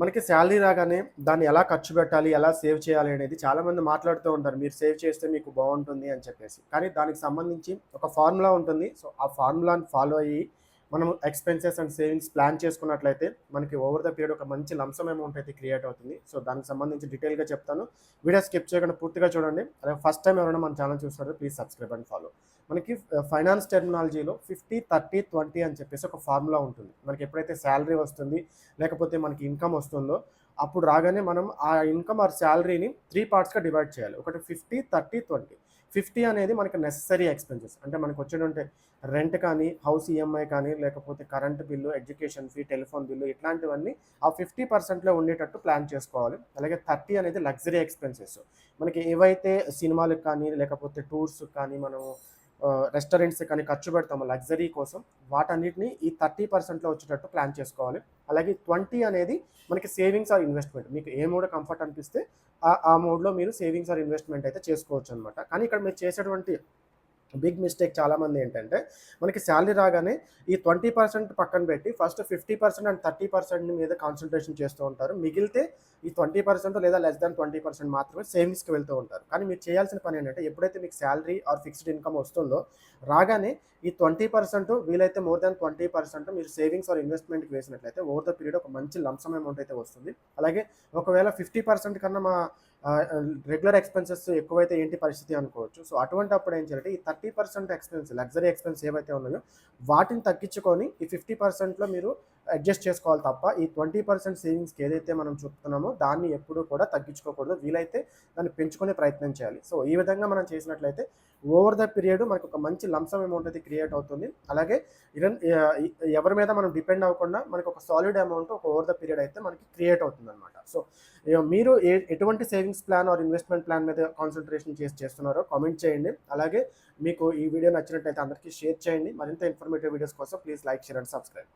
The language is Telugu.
మనకి శాలరీ రాగానే దాన్ని ఎలా ఖర్చు పెట్టాలి ఎలా సేవ్ చేయాలి అనేది చాలామంది మాట్లాడుతూ ఉంటారు. మీరు సేవ్ చేస్తే మీకు బాగుంటుంది అని చెప్పేసి. కానీ దానికి సంబంధించి ఒక ఫార్ములా ఉంటుంది. సో ఆ ఫార్ములాని ఫాలో అయ్యి మనం ఎక్స్పెన్సెస్ అండ్ సేవింగ్స్ ప్లాన్ చేసుకున్నట్లయితే మనకి ఓవర్ ద పీరియడ్ ఒక మంచి లంసం అమౌంట్ అయితే క్రియేట్ అవుతుంది. సో దానికి సంబంధించి డీటెయిల్గా చెప్తాను. వీడియో స్కిప్ చేయకుండా పూర్తిగా చూడండి. అలాగే ఫస్ట్ టైం ఎవరైనా మన ఛానల్ చూస్తారో ప్లీజ్ సబ్స్క్రైబ్ అండ్ ఫాలో. మనకి ఫైనాన్స్ టెర్మినాలజీలో ఫిఫ్టీ థర్టీ ట్వంటీ అని చెప్పేసి ఒక ఫార్ములా ఉంటుంది. మనకి ఎప్పుడైతే శాలరీ వస్తుంది లేకపోతే మనకి ఇన్కమ్ వస్తుందో అప్పుడు రాగానే మనం ఆ ఇన్కమ్ ఆర్ శాలరీని త్రీ పార్ట్స్గా డివైడ్ చేయాలి. ఒకటి ఫిఫ్టీ థర్టీ ట్వంటీ. ఫిఫ్టీ అనేది మనకి నెససరీ ఎక్స్పెన్సెస్ అంటే మనకు వచ్చేటువంటి రెంట్ కానీ హౌస్ ఈఎంఐ కానీ లేకపోతే current bill education fee telephone bill ఇట్లాంటివన్నీ ఆ ఫిఫ్టీ పర్సెంట్లో ఉండేటట్టు ప్లాన్ చేసుకోవాలి. అలాగే థర్టీ అనేది లగ్జరీ ఎక్స్పెన్సెస్ మనకి ఏవైతే సినిమాలకు కానీ లేకపోతే టూర్స్ కానీ మనము రెస్టారెంట్స్ కానీ ఖర్చు పెడతాము లగ్జరీ కోసం. వాటన్నిటిని ఈ థర్టీ పర్సెంట్లో వచ్చేటట్టు ప్లాన్ చేసుకోవాలి. అలాగే ట్వంటీ అనేది మనకి సేవింగ్స్ ఆర్ ఇన్వెస్ట్మెంట్ మీకు ఏ మోడ్ కంఫర్ట్ అనిపిస్తే ఆ మోడ్లో మీరు సేవింగ్స్ ఆర్ ఇన్వెస్ట్మెంట్ అయితే చేసుకోవచ్చు అనమాట కానీ ఇక్కడ మీరు చేసేటువంటి బిగ్ మిస్టేక్ చాలామంది ఏంటంటే మనకి శాలరీ రాగానే ఈ ట్వంటీ పర్సెంట్ పక్కన పెట్టి first fifty percent and thirty percent మీద కాన్సన్ట్రేషన్ చేస్తూ ఉంటారు. మిగిలితే ఈ ట్వంటీ పర్సెంట్ లేదా లెస్ దాన్ ట్వంటీ పర్సెంట్ మాత్రమే సేవింగ్స్కి వెళ్తూ ఉంటారు. కానీ మీరు చేయాల్సిన పని ఏంటంటే ఎప్పుడైతే మీకు శాలరీ ఆర్ ఫిక్స్డ్ ఇన్కమ్ వస్తుందో రాగానే ఈ ట్వంటీ పర్సెంట్ వీలైతే మోర్ దాన్ ట్వంటీ పర్సెంట్ మీరు సేవింగ్స్ ఆర్ ఇన్వెస్ట్మెంట్కి వేసినట్లయితే ఓవర్ ద పీరియడ్ ఒక మంచి లంసమ్ అమౌంట్ అయితే వస్తుంది. అలాగే ఒకవేళ ఫిఫ్టీ పర్సెంట్ కన్నా మా రెగ్యులర్ ఎక్స్పెన్సెస్ ఎక్కువైతే ఏంటి పరిస్థితి అనుకోవచ్చు. సో అటువంటి అప్పుడు ఏం చేయాలంటే ఈ thirty percent expense luxury expense ఏవైతే ఉన్నాయో వాటిని తగ్గించుకొని ఈ ఫిఫ్టీ పర్సెంట్లో మీరు అడ్జస్ట్ చేసుకోవాలి తప్ప ఈ ట్వంటీ పర్సెంట్ సేవింగ్స్కి ఏదైతే మనం చూపుతున్నామో దాన్ని ఎప్పుడూ కూడా తగ్గించుకోకూడదు. వీలైతే దాన్ని పెంచుకునే ప్రయత్నం చేయాలి. సో ఈ విధంగా మనం చేసినట్లయితే ఓవర్ ద పీరియడ్ మనకు ఒక మంచి లంసమ్ అమౌంట్ అయితే క్రియేట్ అవుతుంది. అలాగే ఎవరి మీద మనం డిపెండ్ అవ్వకుండా మనకు ఒక సాలిడ్ అమౌంట్ ఒక ఓవర్ ద పీరియడ్ అయితే మనకి క్రియేట్ అవుతుంది అనమాట సో మీరు ఏ ఎటువంటి savings plan or investment plan మీద కాన్సన్ట్రేషన్ చేసి చేస్తున్నారో కామెంట్ చేయండి. అలాగే మీకు ఈ వీడియో నచ్చినట్లయితే అందరికీ షేర్ చేయండి. మరింత ఇన్ఫర్మేటివ్ వీడియోస్ కోసం please like share and subscribe